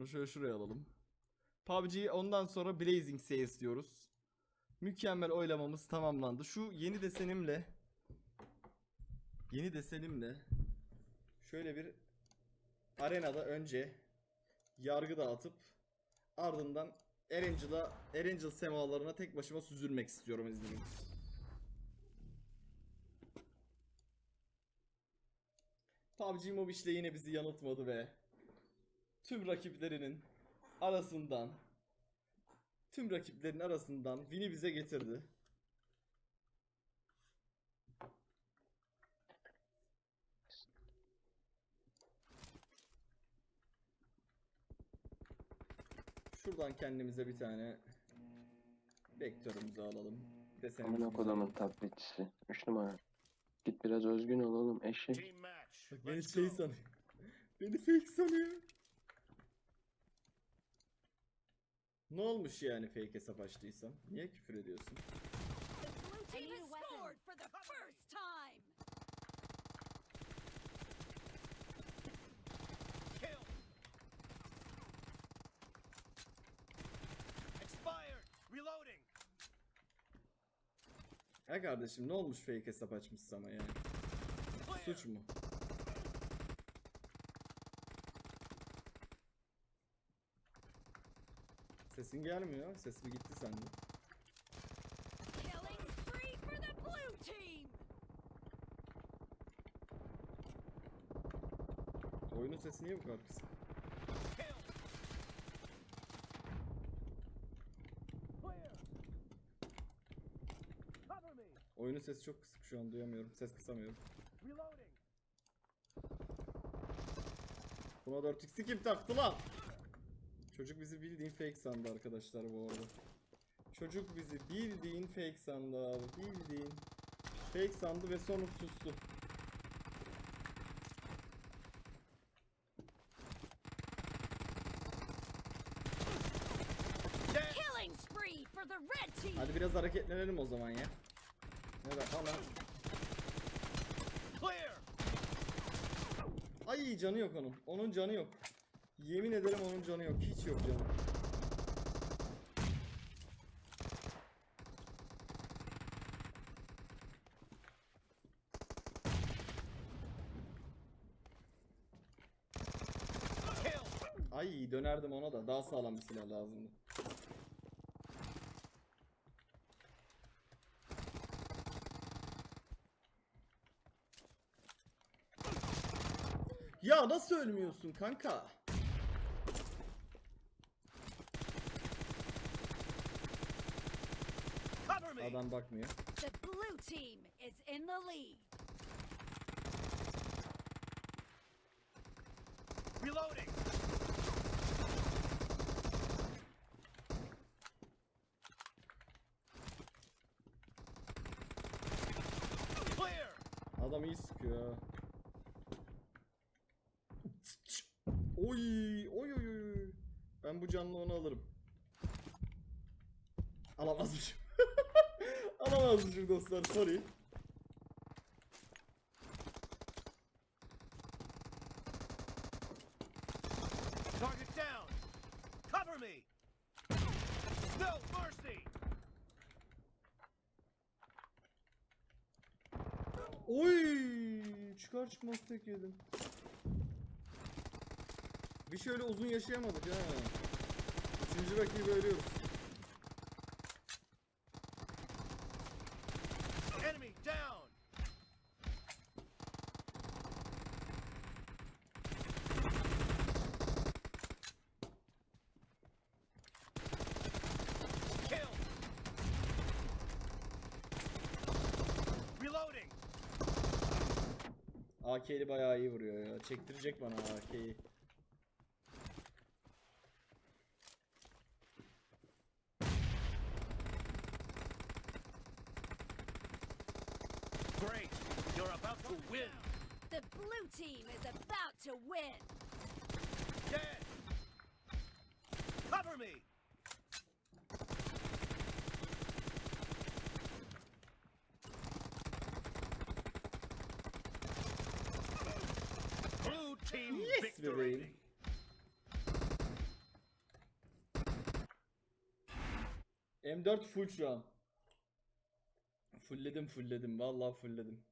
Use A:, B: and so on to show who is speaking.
A: Bunu şöyle şuraya alalım. PUBG'yi ondan sonra Blazing Sales diyoruz. Mükemmel oylamamız tamamlandı. Şu yeni desenimle yeni desenimle şöyle bir arenada önce yargı dağıtıp ardından Erangel'a Erangel semalarına tek başıma süzülmek istiyorum izninizle. PUBG Mobile yine bizi yanıltmadı ve tüm rakiplerinin arasından tüm rakiplerin arasından Win'i bize getirdi. Şuradan kendimize bir tane vektörümüzü alalım. Desenimizi
B: Amına kodumun taklitçisi. 3 numara. Git biraz özgün ol oğlum eşek.
A: Bak beni şey sanıyor. Beni fake sanıyor. Ne olmuş yani fake hesap açtıysam? Niye küfür ediyorsun?
C: Reloading.
A: Ha kardeşim ne olmuş fake hesap açmışsın ama yani? Suç mu? Sesin gelmiyor. Sesim gitti sende. Oyunun sesi niye bu kadar kısık? Oyunun sesi çok kısık şu an duyamıyorum. Ses kısamıyorum. Buna 4x'i kim taktı lan? Çocuk bizi bildiğin fake sandı arkadaşlar bu arada. Çocuk bizi bildiğin fake sandı abi. Bildiğin. Fake sandı ve sonra sustu. Hadi biraz hareketlenelim o zaman ya. Ne ana.
C: Clear.
A: Ay canı yok onun. Onun canı yok. Yemin ederim onun canı yok. Hiç yok canı. Ay dönerdim ona da. Daha sağlam bir silah lazımdı. Ya nasıl ölmüyorsun kanka?
C: Cover me.
A: Adam bakmıyor.
D: The blue team is in the lead.
C: Reloading. Clear.
A: Adam iyi sıkıyor. Oy oy oy oy. Ben bu canlı onu alırım. Alamazmışım. Alamazmışım dostlar sorry.
C: Target down. Cover me. No mercy.
A: Oy çıkar çıkmaz tek yedim. Bir şöyle uzun yaşayamadık ha. Üçüncü rakibi ölüyoruz.
C: Enemy down. Kill. Reloading.
A: AK'li bayağı iyi vuruyor ya. Çektirecek bana AK'yi.
C: Great. You're about to win.
D: The blue team is about to win.
C: Dead. Cover me. Blue team
A: Yes,
C: victory.
A: baby. M4 full şu an. Fullledim fullledim. Vallahi fullledim.